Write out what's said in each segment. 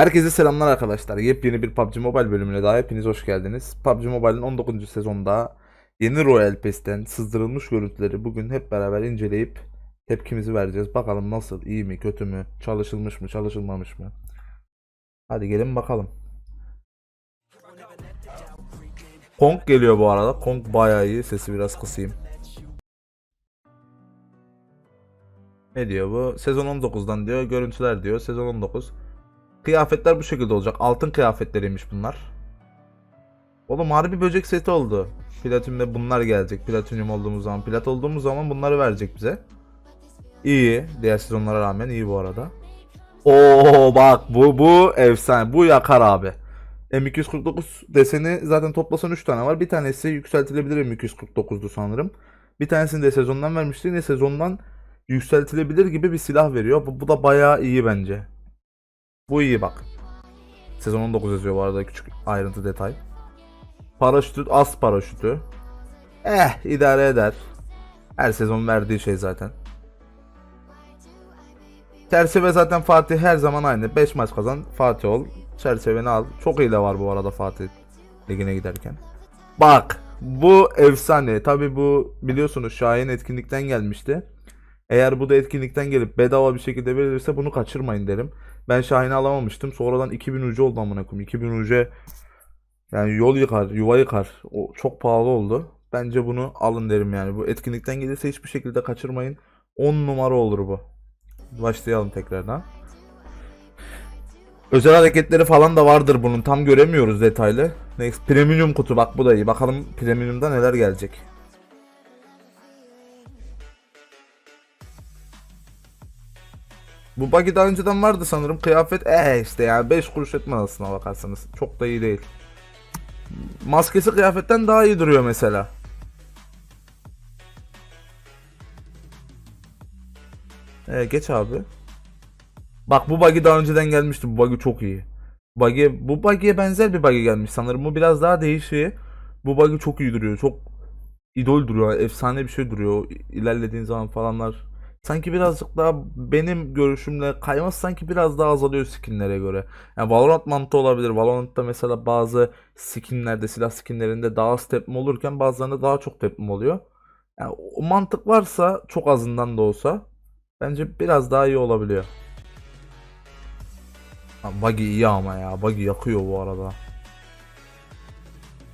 Herkese selamlar arkadaşlar. Yepyeni bir PUBG Mobile bölümüne daha hepiniz hoş geldiniz. PUBG Mobile'ın 19. sezonda yeni Royal Pass'ten sızdırılmış görüntüleri bugün hep beraber inceleyip tepkimizi vereceğiz. Bakalım nasıl, iyi mi, kötü mü, çalışılmış mı, çalışılmamış mı? Hadi gelin bakalım. Kong geliyor bu arada. Kong bayağı iyi. Sesi biraz kısayım. Ne diyor bu? Sezon 19'dan diyor. Görüntüler diyor. Sezon 19. Kıyafetler bu şekilde olacak. Altın kıyafetleriymiş bunlar. Oğlum harbi böcek seti oldu. Platinum'da bunlar gelecek. Platinum olduğumuz zaman, plat olduğumuz zaman bunları verecek bize. İyi. Diğer sezonlara rağmen iyi bu arada. Oo bak bu bu efsane. Bu yakar abi. M249 deseni zaten toplasan 3 tane var. Bir tanesi yükseltilebilir M249'du sanırım. Bir tanesini de sezondan vermişti. Yine sezondan yükseltilebilir gibi bir silah veriyor. Bu, bu da bayağı iyi bence. Bu iyi bak. Sezon 19 yazıyor bu arada küçük ayrıntı detay. Paraşütü az paraşütü. Eh idare eder. Her sezon verdiği şey zaten. Çerçeve zaten Fatih her zaman aynı. 5 maç kazan Fatih ol. Çerçeveni al. Çok iyi de var bu arada Fatih ligine giderken. Bak bu efsane. Tabi bu biliyorsunuz Şahin etkinlikten gelmişti. Eğer bu da etkinlikten gelip bedava bir şekilde verilirse bunu kaçırmayın derim. Ben Şahin'i alamamıştım. Sonradan 2000 ucu oldu amına koyayım. 2000 ucu yani yol yıkar, yuva yıkar. O çok pahalı oldu. Bence bunu alın derim yani. Bu etkinlikten gelirse hiçbir şekilde kaçırmayın. 10 numara olur bu. Başlayalım tekrardan. Özel hareketleri falan da vardır bunun. Tam göremiyoruz detaylı. Next premium kutu bak bu da iyi. Bakalım premium'da neler gelecek. Bu buggy daha önceden vardı sanırım. Kıyafet eh işte yani 5 kuruş etmez aslına bakarsanız. Çok da iyi değil. Maskesi kıyafetten daha iyi duruyor mesela. Ee, geç abi. Bak bu buggy daha önceden gelmişti. Bu buggy çok iyi. Buggy, bu buggy'e benzer bir buggy gelmiş sanırım. Bu biraz daha değişik. Bu buggy çok iyi duruyor. Çok idol duruyor. Efsane bir şey duruyor. İlerlediğin zaman falanlar. Sanki birazcık daha benim görüşümle kayması sanki biraz daha azalıyor skinlere göre. Yani Valorant mantığı olabilir. Valorant'ta mesela bazı skinlerde, silah skinlerinde daha az tepme olurken bazılarında daha çok tepme oluyor. Yani o mantık varsa çok azından da olsa bence biraz daha iyi olabiliyor. Buggy iyi ama ya. Buggy yakıyor bu arada.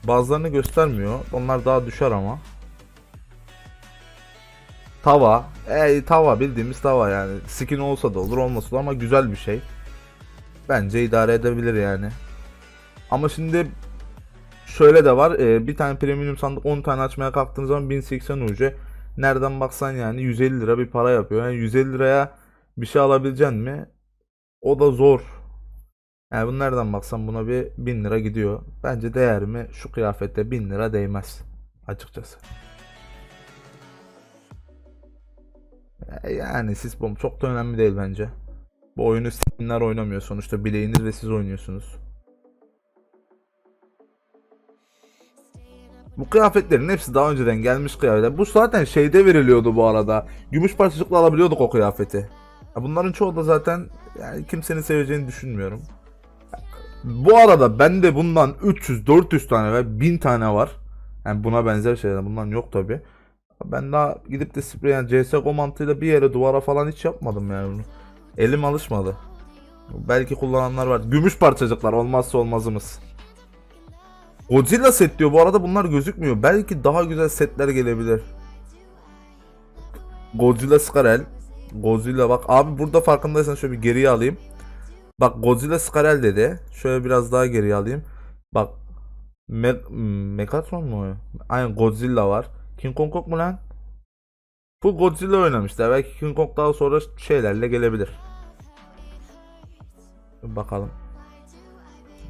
Bazılarını göstermiyor. Onlar daha düşer ama. Tava. E, tava bildiğimiz tava yani. Skin olsa da olur olmasa da ama güzel bir şey. Bence idare edebilir yani. Ama şimdi şöyle de var. e, bir tane premium sandık 10 tane açmaya kalktığınız zaman 1080 UC. Nereden baksan yani 150 lira bir para yapıyor. Yani 150 liraya bir şey alabileceksin mi? O da zor. Yani bunu nereden baksan buna bir 1000 lira gidiyor. Bence değer mi? Şu kıyafette 1000 lira değmez. Açıkçası. Yani sis bomb çok da önemli değil bence. Bu oyunu skinler oynamıyor sonuçta bileğiniz ve siz oynuyorsunuz. Bu kıyafetlerin hepsi daha önceden gelmiş kıyafetler. Bu zaten şeyde veriliyordu bu arada. Gümüş parçacıkla alabiliyorduk o kıyafeti. Ya bunların çoğu da zaten yani kimsenin seveceğini düşünmüyorum. Bu arada bende bundan 300-400 tane ve 1000 tane var. Yani buna benzer şeyler. Bundan yok tabi. Ben daha gidip de sprey yani CSGO mantığıyla bir yere duvara falan hiç yapmadım yani bunu. Elim alışmadı. Belki kullananlar var. Gümüş parçacıklar olmazsa olmazımız. Godzilla set diyor. Bu arada bunlar gözükmüyor. Belki daha güzel setler gelebilir. Godzilla Skarel. Godzilla bak abi burada farkındaysan şöyle bir geriye alayım. Bak Godzilla Skarel dedi. Şöyle biraz daha geriye alayım. Bak Me Megatron mu? Aynen Godzilla var. King Kong yok mu lan? Bu Godzilla oynamışlar. Belki King Kong daha sonra şeylerle gelebilir. Bakalım.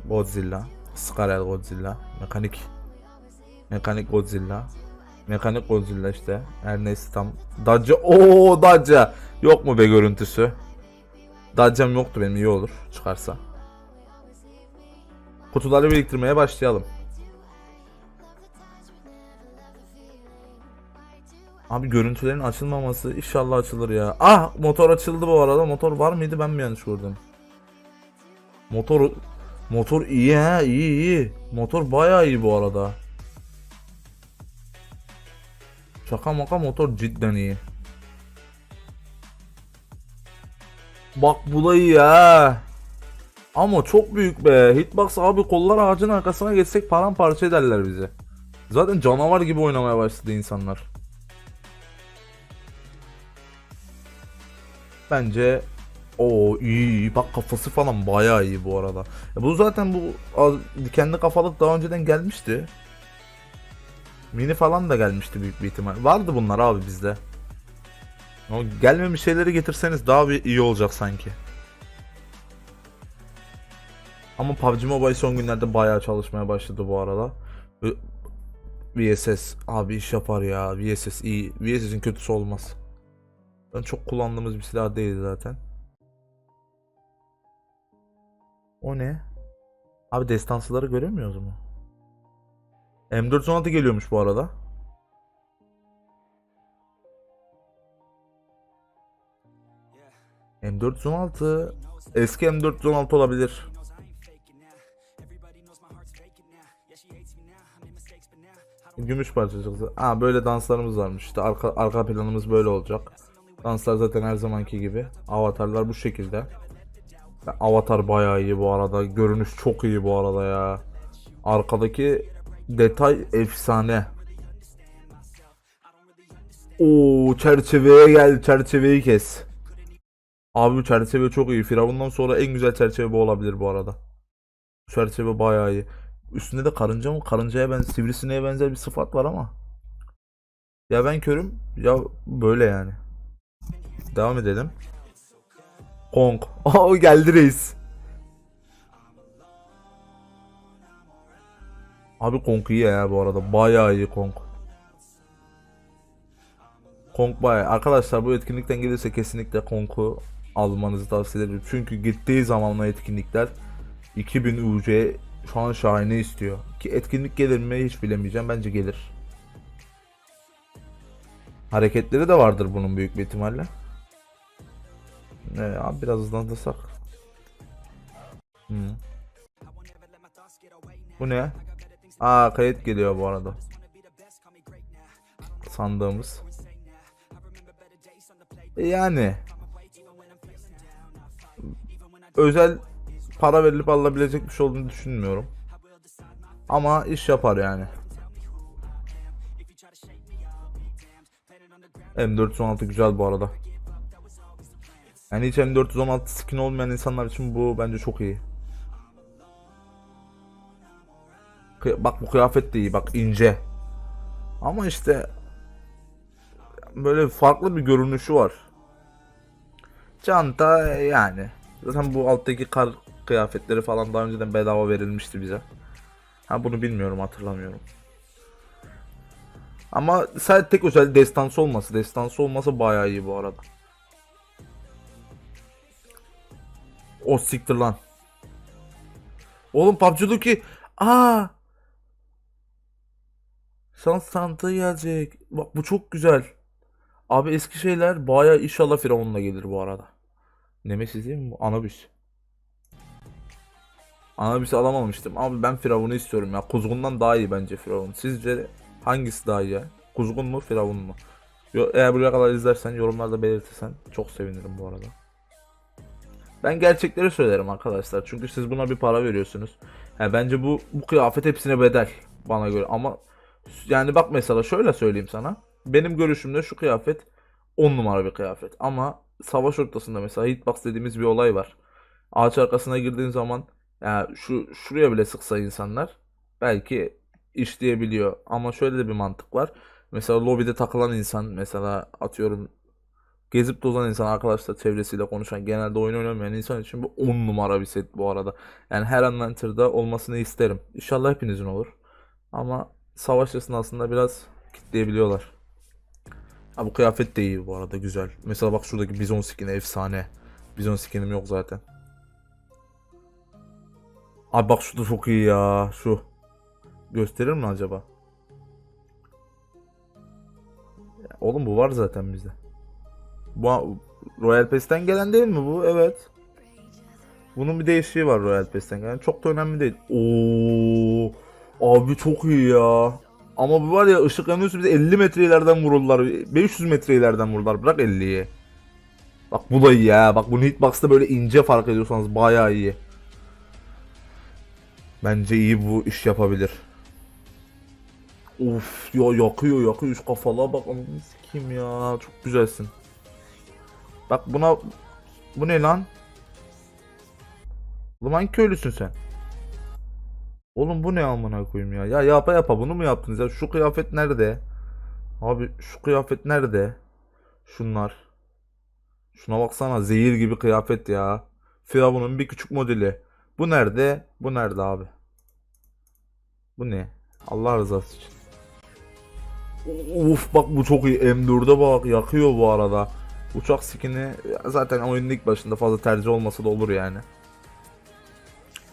Godzilla. Skarel Godzilla. Mekanik. Mekanik Godzilla. Mekanik Godzilla işte. Her neyse tam. Dacia. Oo Dacia. Yok mu be görüntüsü? Dacia'm yoktu benim iyi olur çıkarsa. Kutuları biriktirmeye başlayalım. Abi görüntülerin açılmaması inşallah açılır ya. Ah motor açıldı bu arada. Motor var mıydı ben mi yanlış gördüm? Motor motor iyi ha iyi iyi. Motor bayağı iyi bu arada. Şaka maka motor cidden iyi. Bak bu da iyi ha. Ama çok büyük be. Hitbox abi kollar ağacın arkasına geçsek paramparça ederler bizi. Zaten canavar gibi oynamaya başladı insanlar. Bence o iyi, iyi. Bak kafası falan bayağı iyi bu arada. Ya bu zaten bu dikenli kafalık daha önceden gelmişti. Mini falan da gelmişti büyük bir ihtimal. Vardı bunlar abi bizde. O gelmemiş şeyleri getirseniz daha bir iyi olacak sanki. Ama PUBG Mobile son günlerde bayağı çalışmaya başladı bu arada. VSS abi iş yapar ya. VSS iyi. VSS'in kötüsü olmaz. Çok kullandığımız bir silah değil zaten. O ne? Abi destansıları göremiyoruz mu? M416 geliyormuş bu arada. M416 eski M416 olabilir. Gümüş parça çıktı. Aa böyle danslarımız varmış. İşte arka, arka planımız böyle olacak. Danslar zaten her zamanki gibi. Avatarlar bu şekilde. Avatar bayağı iyi bu arada. Görünüş çok iyi bu arada ya. Arkadaki detay efsane. Oo çerçeveye gel çerçeveyi kes. Abi bu çerçeve çok iyi. Firavundan sonra en güzel çerçeve bu olabilir bu arada. Bu çerçeve bayağı iyi. Üstünde de karınca mı? Karıncaya ben sivrisineğe benzer bir sıfat var ama. Ya ben körüm ya böyle yani. Devam edelim. Kong. Aa geldi reis. Abi Kong iyi ya bu arada. Bayağı iyi Kong. Kong bayağı. Arkadaşlar bu etkinlikten gelirse kesinlikle Kong'u almanızı tavsiye ederim. Çünkü gittiği zamanla etkinlikler 2000 UC şu an şahane istiyor. Ki etkinlik gelir mi hiç bilemeyeceğim. Bence gelir. Hareketleri de vardır bunun büyük bir ihtimalle. Ne abi biraz hızlandırsak. Hı. Bu ne? Aa kayıt geliyor bu arada. Sandığımız. Yani özel para verilip alınabilecek bir şey olduğunu düşünmüyorum. Ama iş yapar yani. M416 güzel bu arada. Yani hiç M416 skin olmayan insanlar için bu bence çok iyi. Bak bu kıyafet de iyi bak ince. Ama işte böyle farklı bir görünüşü var. Çanta yani. Zaten bu alttaki kar kıyafetleri falan daha önceden bedava verilmişti bize. Ha bunu bilmiyorum hatırlamıyorum. Ama sadece tek özel destansı olması. Destansı olması bayağı iyi bu arada. O siktir lan. Oğlum PUBG'deki aa Şans sandığı gelecek. Bak bu çok güzel. Abi eski şeyler bayağı inşallah Firavun'la gelir bu arada. Nemesis değil mi bu? Anubis. Anubis'i alamamıştım. Abi ben Firavun'u istiyorum ya. Kuzgun'dan daha iyi bence Firavun. Sizce hangisi daha iyi ya? Kuzgun mu Firavun mu? Eğer buraya kadar izlersen yorumlarda belirtirsen çok sevinirim bu arada. Ben gerçekleri söylerim arkadaşlar. Çünkü siz buna bir para veriyorsunuz. Ha, bence bu bu kıyafet hepsine bedel bana göre. Ama yani bak mesela şöyle söyleyeyim sana. Benim görüşümde şu kıyafet 10 numara bir kıyafet. Ama savaş ortasında mesela hitbox dediğimiz bir olay var. Ağaç arkasına girdiğin zaman yani şu şuraya bile sıksa insanlar belki işleyebiliyor. Ama şöyle de bir mantık var. Mesela lobide takılan insan mesela atıyorum gezip tozan insan arkadaşlar çevresiyle konuşan genelde oyun oynamayan insan için bu 10 numara bir set bu arada. Yani her Unlimited olmasını isterim. İnşallah hepinizin olur. Ama savaş esnasında biraz kitleyebiliyorlar. Ha bu kıyafet de iyi bu arada güzel. Mesela bak şuradaki bizon skin'i efsane. Bizon skin'im yok zaten. Abi bak şu çok iyi ya. Şu. Gösterir mi acaba? Ya Oğlum bu var zaten bizde. Bu Royal Pass'ten gelen değil mi bu? Evet. Bunun bir değişiği var Royal Pass'ten. Yani çok da önemli değil. Oo, abi çok iyi ya. Ama bu var ya ışık yanıyorsa bize 50 metre ileriden vururlar. 500 metre ileriden vururlar. Bırak 50'yi. Bak bu da iyi ya. Bak bunu hitbox'ta böyle ince fark ediyorsanız bayağı iyi. Bence iyi bu iş yapabilir. Of ya yakıyor yakıyor şu kafalığa bak ananı sikeyim ya çok güzelsin. Bak buna bu ne lan? Hangi köylüsün sen? Oğlum bu ne amına koyayım ya? Ya yapa yapa bunu mu yaptınız ya? Şu kıyafet nerede? Abi şu kıyafet nerede? Şunlar. Şuna baksana zehir gibi kıyafet ya. Firavun'un bir küçük modeli. Bu nerede? Bu nerede abi? Bu ne? Allah rızası için. Of bak bu çok iyi. M4'e bak yakıyor bu arada. Uçak skini zaten oyunun ilk başında fazla tercih olmasa da olur yani.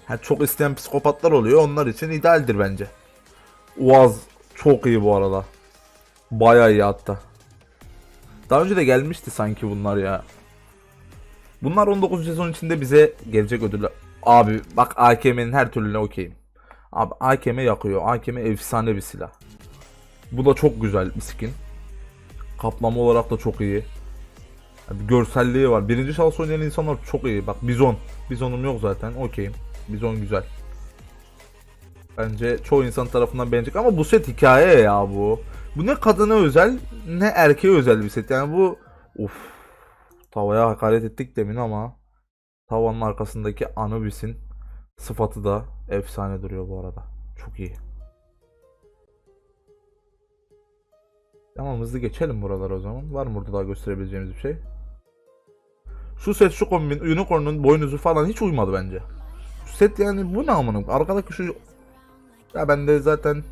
Ha, çok isteyen psikopatlar oluyor. Onlar için idealdir bence. Uaz çok iyi bu arada. Bayağı iyi hatta. Daha önce de gelmişti sanki bunlar ya. Bunlar 19 sezon içinde bize gelecek ödüller. Abi bak AKM'nin her türlüne okeyim. Abi AKM yakıyor. AKM efsane bir silah. Bu da çok güzel bir skin. Kaplama olarak da çok iyi. Yani görselliği var. Birinci şahıs oynayan insanlar çok iyi. Bak Bizon. Bizon'um yok zaten. Okeyim. Bizon güzel. Bence çoğu insan tarafından beğenecek ama bu set hikaye ya bu. Bu ne kadına özel ne erkeğe özel bir set. Yani bu uf tavaya hakaret ettik demin ama tavanın arkasındaki Anubis'in sıfatı da efsane duruyor bu arada. Çok iyi. Tamam hızlı geçelim buralara o zaman. Var mı burada daha gösterebileceğimiz bir şey? Şu set şu kombin Unicorn'un boynuzu falan hiç uymadı bence. Şu set yani bu ne amına? Arkadaki şu ya bende zaten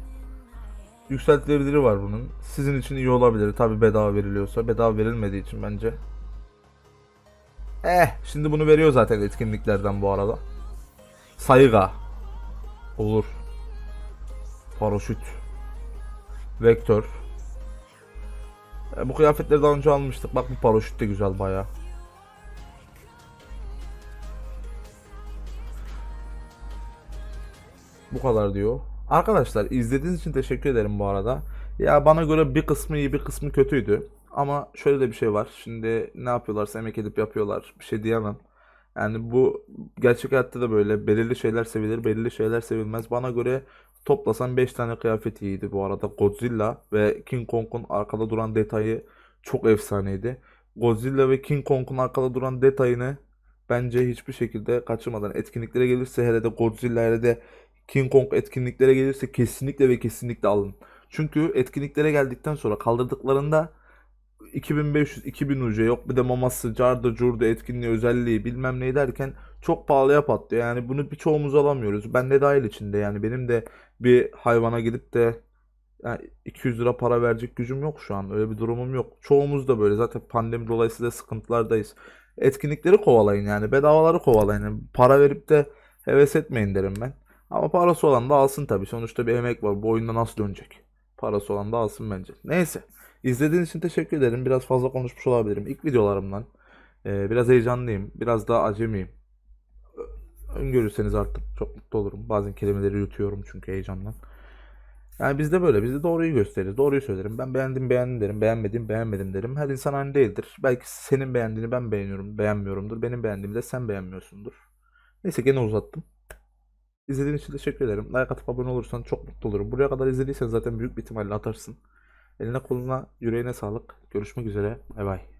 yükseltilebiliri var bunun. Sizin için iyi olabilir. Tabi bedava veriliyorsa. Bedava verilmediği için bence. Eh şimdi bunu veriyor zaten etkinliklerden bu arada. Sayıga. Olur. Paraşüt. Vektör. E, bu kıyafetleri daha önce almıştık. Bak bu paraşüt de güzel baya. Bu kadar diyor. Arkadaşlar izlediğiniz için teşekkür ederim bu arada. Ya bana göre bir kısmı iyi bir kısmı kötüydü. Ama şöyle de bir şey var. Şimdi ne yapıyorlarsa emek edip yapıyorlar. Bir şey diyemem. Yani bu gerçek hayatta da böyle belirli şeyler sevilir, belirli şeyler sevilmez. Bana göre toplasan 5 tane kıyafet iyiydi bu arada. Godzilla ve King Kong'un arkada duran detayı çok efsaneydi. Godzilla ve King Kong'un arkada duran detayını bence hiçbir şekilde kaçırmadan etkinliklere gelirse hele de Godzilla hele de King Kong etkinliklere gelirse kesinlikle ve kesinlikle alın. Çünkü etkinliklere geldikten sonra kaldırdıklarında 2500 2000 ucu yok bir de maması carda curda etkinliği özelliği bilmem ne derken çok pahalıya patlıyor. Yani bunu birçoğumuz alamıyoruz. Ben de dahil içinde yani benim de bir hayvana gidip de yani 200 lira para verecek gücüm yok şu an. Öyle bir durumum yok. Çoğumuz da böyle zaten pandemi dolayısıyla sıkıntılardayız. Etkinlikleri kovalayın yani bedavaları kovalayın. Yani para verip de heves etmeyin derim ben. Ama parası olan da alsın tabii. Sonuçta bir emek var. Bu oyunda nasıl dönecek? Parası olan da alsın bence. Neyse. İzlediğiniz için teşekkür ederim. Biraz fazla konuşmuş olabilirim. İlk videolarımdan. Ee, biraz heyecanlıyım. Biraz daha acemiyim. Öngörürseniz artık çok mutlu olurum. Bazen kelimeleri yutuyorum çünkü heyecandan. Yani bizde böyle. Bizde doğruyu gösteririz. Doğruyu söylerim. Ben beğendim beğendim derim. Beğenmedim beğenmedim derim. Her insan aynı değildir. Belki senin beğendiğini ben beğeniyorum. Beğenmiyorumdur. Benim beğendiğimi de sen beğenmiyorsundur. Neyse gene uzattım. İzlediğiniz için teşekkür ederim. Like atıp abone olursan çok mutlu olurum. Buraya kadar izlediysen zaten büyük bir ihtimalle atarsın. Eline koluna yüreğine sağlık. Görüşmek üzere. Bay bay.